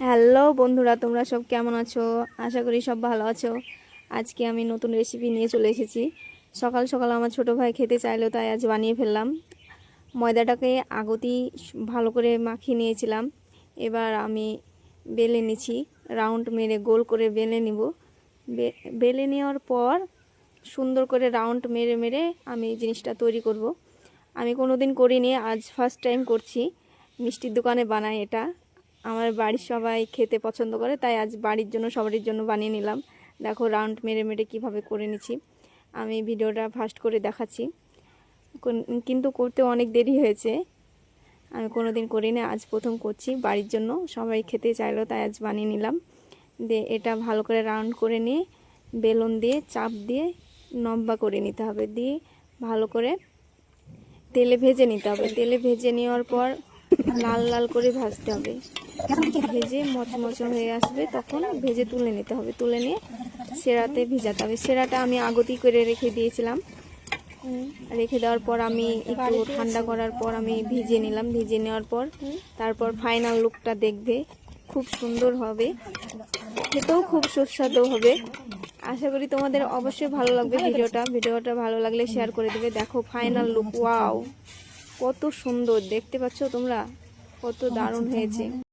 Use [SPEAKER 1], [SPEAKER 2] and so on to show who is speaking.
[SPEAKER 1] Hello বন্ধুরা, তোমরা সব কেমন আছো? আশা করি সব ভালো আছো। আজকে আমি নতুন রেসিপি নিয়ে চলে এসেছি। সকাল সকাল আমার ছোট ভাই খেতে চাইলো, তাই আজ বানিয়ে ফেললাম। ময়দাটাকে আগতেই ভালো করে মাখিয়ে নিয়েছিলাম। এবার আমি বেলে নিচ্ছি রাউন্ড মেরে গোল করে বেলে নিব। বেলে নেওয়ার পর সুন্দর করে রাউন্ড মেরে মেরে আমি জিনিসটা তৈরি করব। আমি কোনো দিন করিনি, আজ ফার্স্ট টাইম করছি। মিষ্টির দোকানে বানাই এটা। আমার বাড়ির সবাই খেতে পছন্দ করে, তাই আজ বাড়ির জন্য, সবারই জন্য বানিয়ে নিলাম। দেখো রাউন্ড মেরে মেরে কীভাবে করে নিচ্ছি। আমি ভিডিওটা ফার্স্ট করে দেখাচ্ছি। কিন্তু করতে অনেক দেরি হয়েছে। আমি কোনো দিন করিনি, আজ প্রথম করছি বাড়ির জন্য। সবাই খেতে চাইলো, তাই আজ বানিয়ে নিলাম। দিয়ে এটা ভালো করে রাউন্ড করে নিয়ে, বেলুন দিয়ে, চাপ দিয়ে লম্বা করে নিতে হবে। দিয়ে ভালো করে তেলে ভেজে নিতে হবে। তেলে ভেজে নেওয়ার পর লাল লাল করে ভাজতে হবে। ভেজে মচমচে হয়ে আসবে, তখন ভেজে তুলে নিতে হবে। তুলে নিয়ে সেরাতে ভেজাতে হবে। সেরাটা আমি আগতেই করে রেখে দিয়েছিলাম। রেখে দেওয়ার পর আমি একটু ঠান্ডা করার পর আমি ভিজিয়ে নিলাম। ভিজিয়ে নেওয়ার পর তারপর ফাইনাল লুকটা দেখবে। খুব সুন্দর হবে। খেতেও খুব সুস্বাদু হবে। আশা করি তোমাদের অবশ্যই ভালো লাগবে ভিডিওটা। ভিডিওটা ভালো লাগলে শেয়ার করে দেবে। দেখো ফাইনাল লুক ওয়াও কত সুন্দর দেখতে পাচ্ছ তোমরা? কত দারুণ হয়েছে।